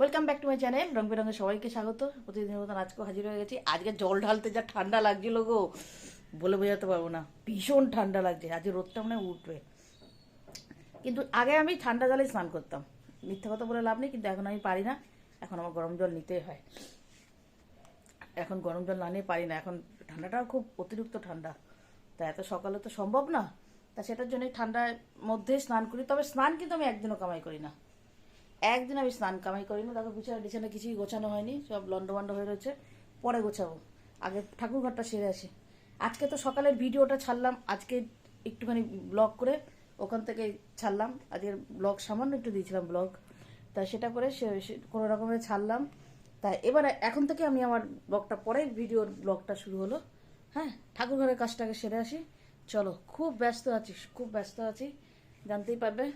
Welcome back to my channel রং বেরঙে সবাইকে স্বাগত। প্রতিদিনের মতন আজকেও হাজির হয়ে গেছি। আজকে জল ঢালতে যা ঠান্ডা লাগছিল গো, বলে বোঝাতে পারব না। ভীষণ ঠান্ডা লাগছে, আজকে রোদটা মনে উঠবে। কিন্তু আগে আমি ঠান্ডা জলে স্নান করতাম। মিথ্যা কথা বলে লাভ নেই, কিন্তু এখন আমি পারি না। এখন আমার গরম জল নিতেই হয়। এখন গরম জল না নিয়ে পারি না। এখন ঠান্ডাটাও খুব অতিরিক্ত ঠান্ডা। তা এত সকালে তো সম্ভব না। তা সেটার জন্যই ঠান্ডার মধ্যে স্নান করি। তবে স্নান কিন্তু আমি একদিনও কামাই করি না। একদিন আমি স্নান কামাই করি না দেখো বিছানা কিছুই গোছানো হয়নি, সব লন্ডভন্ড হয়ে রয়েছে। পরে গোছাবো। আগে ঠাকুর ঘরটা সেরে আসি। আজকে তো সকালের ভিডিওটা ছাড়লাম, আজকে একটুখানি ব্লগ করে ওখান থেকে ছাড়লাম। আজকের ব্লগ সামান্য একটু দিয়েছিলাম ব্লগ তা সেটা করে সে- কোনো রকমের ছাড়লাম। তা এবারে এখন থেকে আমি আমার ব্লগটা পরে ভিডিওর ব্লগটা শুরু হলো। হ্যাঁ ঠাকুর ঘরের কাজটাকে সেরে আসি। চলো, খুব ব্যস্ত আছি, খুব ব্যস্ত আছি। জানতেই পারবে।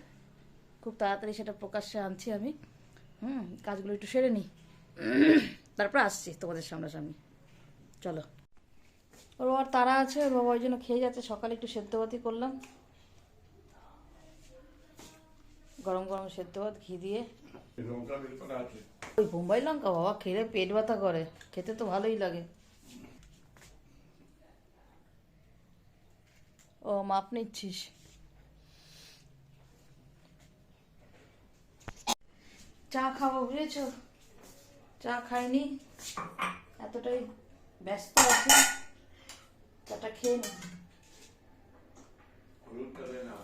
খুব তাড়াতাড়ি সেটা প্রকাশ্যে আনছি আমি। হুম কাজগুলো একটু সেরে নিই। তারপর আসছি তোমাদের সামনাসামনি। চলো। ওর আর তারা আছে ওর বাবা ওই জন্য খেয়ে যাচ্ছে। সকালে একটু সেদ্ধ ভাতই করলাম। গরম গরম সেদ্ধ ভাত ঘি দিয়ে। ওই বোম্বাই লঙ্কা বাবা খেলে পেট ব্যথা করে। খেতে তো ভালোই লাগে। ও মাপ নিচ্ছিস। চা খাব বুঝেছ? চা খাইনি। এতটাই ব্যস্ত আছি। চাটা খেয়ে নি হলুদ করে না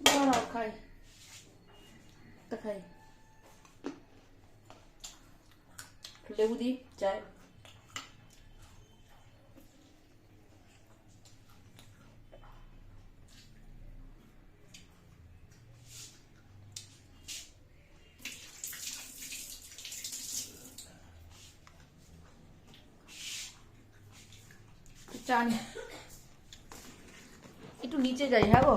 দাঁড়াও খাই তা খাই লেবু দিই চায় একটু নিচে যাই হ্যাঁ গো?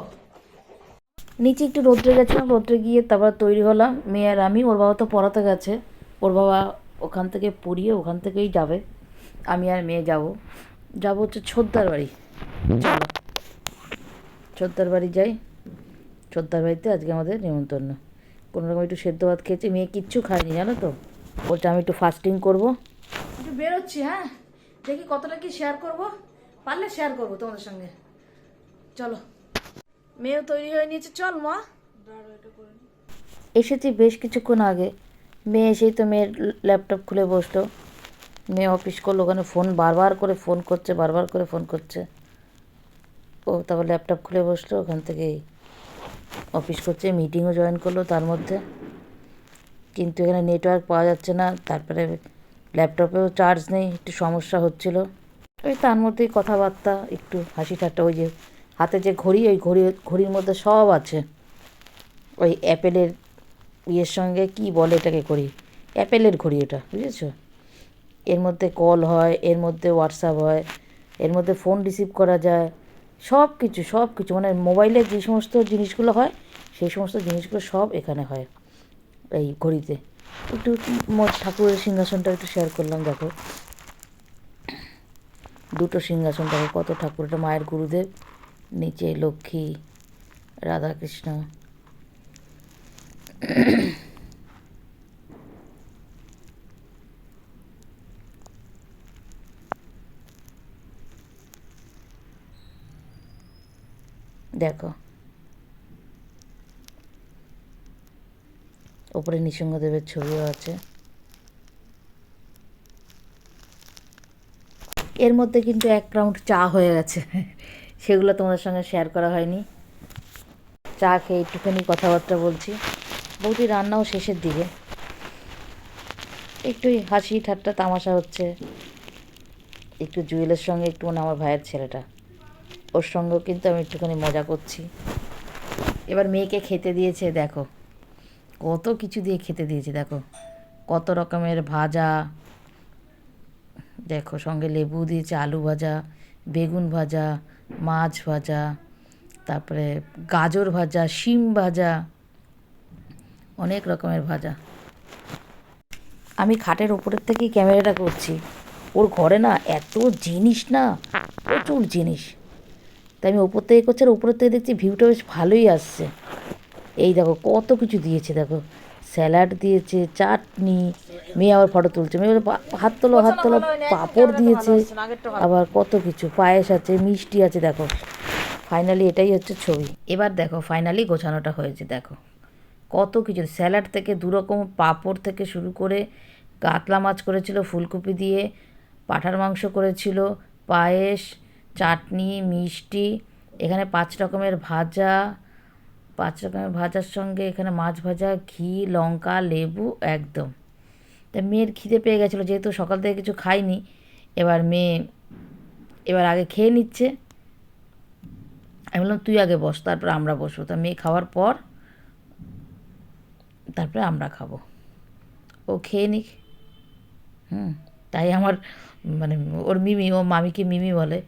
নিচে একটু রোদ্রে গেছিলাম, রোদ্রে গিয়ে তারপর তৈরি হলাম। মেয়ে আর আমি, ওর বাবা তো পড়াতে গেছে। ওর বাবা ওখান থেকে পড়িয়ে ওখান থেকেই যাবে। আমি আর মেয়ে যাব। যাব হচ্ছে ছোদ্দার বাড়ি। চলো। ছোদ্দার বাড়ি যাই। ছোদ্দার বাড়িতে আজকে আমাদের নিমন্ত্রণ। কোনো রকম একটু সেদ্ধ ভাত খেয়েছি। মেয়ে কিচ্ছু খায়নি জানো তো? বলছে আমি একটু ফাস্টিং করব। একটু বেরোচ্ছি হ্যাঁ? দেখি কতটা কি শেয়ার করব। পারলে শেয়ার করব তোমাদের সঙ্গে। চলো। মেয়েও তৈরি হয়ে নিয়েছে। চল মা। এসেছি বেশ কিছুক্ষণ আগে। মেয়ে এসেই তো মেয়ের ল্যাপটপ খুলে বসল। মেয়ে অফিস করল ওখানে ফোন বারবার করে ফোন করছে, বারবার করে ফোন করছে। ও তারপর ল্যাপটপ খুলে বসল, ওখান থেকেই অফিস করছে মিটিংও জয়েন করল তার মধ্যে। কিন্তু এখানে নেটওয়ার্ক পাওয়া যাচ্ছে না, তারপরে ল্যাপটপেও চার্জ নেই, একটু সমস্যা হচ্ছিল। ওই তার মধ্যেই কথাবার্তা, একটু হাসি ঠাট্টা, ওই যে হাতে যে ঘড়ি, ওই ঘড়ি, ঘড়ির মধ্যে সব আছে। ওই অ্যাপেলের ইয়ের সঙ্গে কি বলে এটাকে ঘড়ি অ্যাপেলের ঘড়ি এটা বুঝেছ? এর মধ্যে কল হয়, এর মধ্যে হোয়াটসঅ্যাপ হয়, এর মধ্যে ফোন রিসিভ করা যায় সব কিছু সব কিছু মানে মোবাইলের যে সমস্ত জিনিসগুলো হয়, সেই সমস্ত জিনিসগুলো সব এখানে হয় এই ঘড়িতে। একটু ঠাকুরের সিংহাসনটা একটু শেয়ার করলাম, দেখো। দুটো সিংহাসন, দেখো কত ঠাকুর। এটা মায়ের গুরুদেব, নিচে লক্ষ্মী, রাধাকৃষ্ণ। দেখো। ওপরে নৃসিংহদেবের ছবিও আছে। এর মধ্যে কিন্তু এক রাউন্ড চা হয়ে গেছে। সেগুলো তোমাদের সঙ্গে শেয়ার করা হয়নি। চা খেয়ে একটুখানি কথাবার্তা বলছি। বৌদি রান্নাও শেষের দিকে। একটু হাসি ঠাট্টা তামাশা হচ্ছে। একটু জুয়েলের সঙ্গে একটু মানে আমার ভাইয়ের ছেলেটা। ওর সঙ্গেও কিন্তু আমি একটুখানি মজা করছি। এবার মেয়েকে খেতে দিয়েছে, দেখো। কত কিছু দিয়ে খেতে দিয়েছে, দেখো। কত রকমের ভাজা। দেখো, সঙ্গে লেবু দিয়েছে, আলু ভাজা, বেগুন ভাজা, মাছ ভাজা, তারপরে গাজর ভাজা, শিম ভাজা। অনেক রকমের ভাজা। আমি খাটের ওপরের থেকেই ক্যামেরাটা করছি। ওর ঘরে না এত জিনিস না প্রচুর জিনিস। তাই আমি ওপর থেকে করছি আর ওপরের থেকে দেখছি ভিউটা বেশ ভালোই আসছে। এই দেখো কত কিছু দিয়েছে দেখো। স্যালাড দিয়েছে চাটনি মেয়ে আবার ফটো তুলছে। মেয়ে বলে, হাত তোলো হাত তোলো পাঁপড় দিয়েছে। আবার কত কিছু পায়েস আছে মিষ্টি আছে দেখো। ফাইনালি এটাই হচ্ছে ছবি। এবার দেখো ফাইনালি গোছানোটা হয়েছে দেখো। কত কিছু। স্যালাড থেকে দুরকম পাঁপড় থেকে শুরু করে কাতলা মাছ করেছিল, ফুলকপি দিয়ে, পাঁঠার মাংস করেছিল, পায়েস, চাটনি, মিষ্টি, এখানে পাঁচ রকমের ভাজা, পাঁচ রকমের ভাজার সঙ্গে এখানে মাছ ভাজা, ঘি, লঙ্কা, লেবু, একদম। তা মেয়ের খিদে পেয়ে গেছিল, যেহেতু সকাল থেকে কিছু খাইনি, এবার মেয়ে, এবার আগে খেয়ে নিচ্ছে। আমি বললাম, তুই আগে বস, তারপর আমরা বসবো। তা মেয়ে খাওয়ার পর তারপরে আমরা খাব। ও খেয়ে নিক। হুম, তাই আমার মানে ওর মিমি, ও মামিকে মিমি বলে।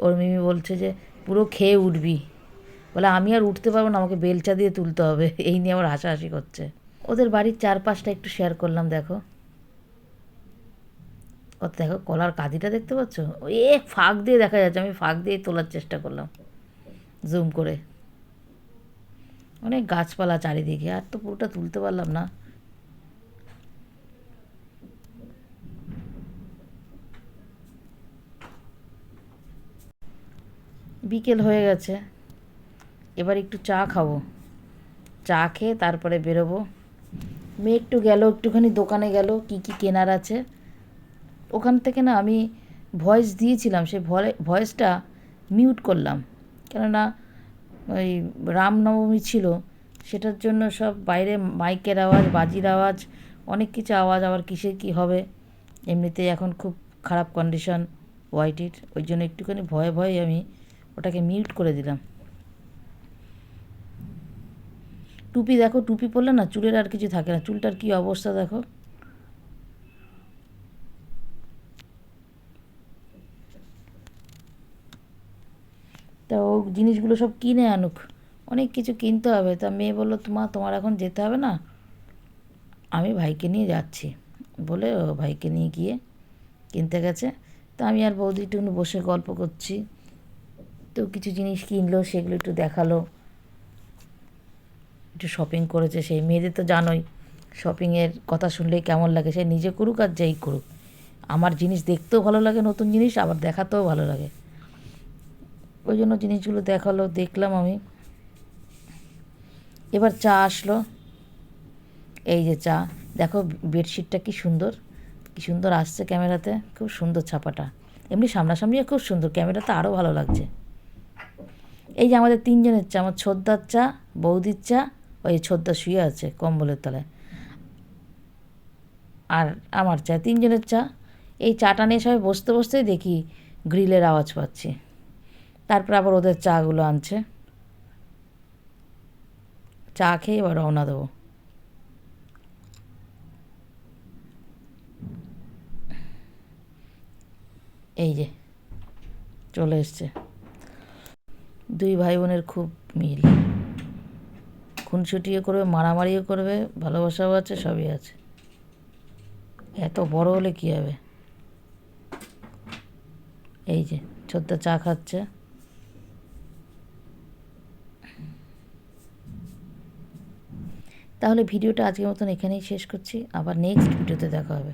ওর মিমি বলছে যে, পুরো খেয়ে উঠবি। বলে, আমি আর উঠতে পারব না, আমাকে বেলচা দিয়ে তুলতে হবে। এই নিয়ে আমার হাসাহাসি করছে। ওদের বাড়ির চারপাশটা একটু শেয়ার করলাম, দেখো। কত, দেখো, কলার কাঁদিটা দেখতে পাচ্ছ? এ, ফাঁক দিয়ে দেখা যাচ্ছে। আমি ফাঁক দিয়ে তোলার চেষ্টা করলাম। জুম করে। অনেক গাছপালা চারিদিকে, আর তো পুরোটা তুলতে পারলাম না। বিকেল হয়ে গেছে। এবার একটু চা খাব। চা খেয়ে তারপরে বেরোবো। মেয়ে একটু গেল, একটুখানি দোকানে গেল, কি কি কেনার আছে। ওখান থেকে না আমি ভয়েস দিয়েছিলাম সেই ভয়েসটা মিউট করলাম। কেননা ওই রামনবমী ছিল, সেটার জন্য সব বাইরে মাইকের আওয়াজ, বাজির আওয়াজ, অনেক কিছু আওয়াজ, আবার কিসের কী হবে? এমনিতেই এখন খুব খারাপ কন্ডিশন ওয়াইটির, ওই জন্য একটুখানি ভয়ে ভয়ে আমি ওটাকে মিউট করে দিলাম। টুপি দেখো, টুপি পরলে না চুলের আর কিছু থাকে না, চুলটার কী অবস্থা দেখো? তা ও জিনিসগুলো সব কিনে আনুক। অনেক কিছু কিনতে হবে। তা মেয়ে বলল, তোমা, তোমার এখন যেতে হবে না? আমি ভাইকে নিয়ে যাচ্ছি। বলে ও ভাইকে নিয়ে গিয়ে কিনতে গেছে। তা আমি আর বৌদি একটু বসে গল্প করছি। তো কিছু জিনিস কিনলো, সেগুলো একটু দেখাল। একটু শপিং করেছে সেই মেয়েদের তো জানোই শপিংয়ের কথা শুনলেই কেমন লাগে। সে নিজে করুক আর যেই করুক। আমার জিনিস দেখতেও ভালো লাগে, নতুন জিনিস, আবার দেখাতেও ভালো লাগে। ওই জন্য জিনিসগুলো দেখাল, দেখলাম আমি। এবার চা আসলো। এই যে চা। দেখো বেডশিটটা কি সুন্দর। কি সুন্দর আসছে ক্যামেরাতে। খুব সুন্দর ছাপাটা। এমনি সামনাসামনিও খুব সুন্দর। ক্যামেরাতে আরও ভালো লাগছে। এই যে আমাদের তিনজনের চা, আমার ছোদ্দার চা, বৌদির চা, ওই ছোদ্দা শুয়ে আছে কম্বলের তলায়। আর আমার চা তিনজনের চা। এই চাটা নিয়ে সবাই বসতে বসতেই দেখি, গ্রিলের আওয়াজ পাচ্ছি। তারপর আবার ওদের চাগুলো আনছে। চা খেয়ে এবার রওনা দেবো। এই যে, চলে এসছে। দুই ভাই বোনের খুব মিল। খুনসুটিও করবে, মারামারিও করবে, ভালোবাসাও আছে, সবই আছে। এত বড় হলে কী হবে? এই যে, ছোট্ট চা খাচ্ছে। তাহলে ভিডিওটা আজকের মতন এখানেই শেষ করছি। আবার নেক্সট ভিডিওতে দেখা হবে।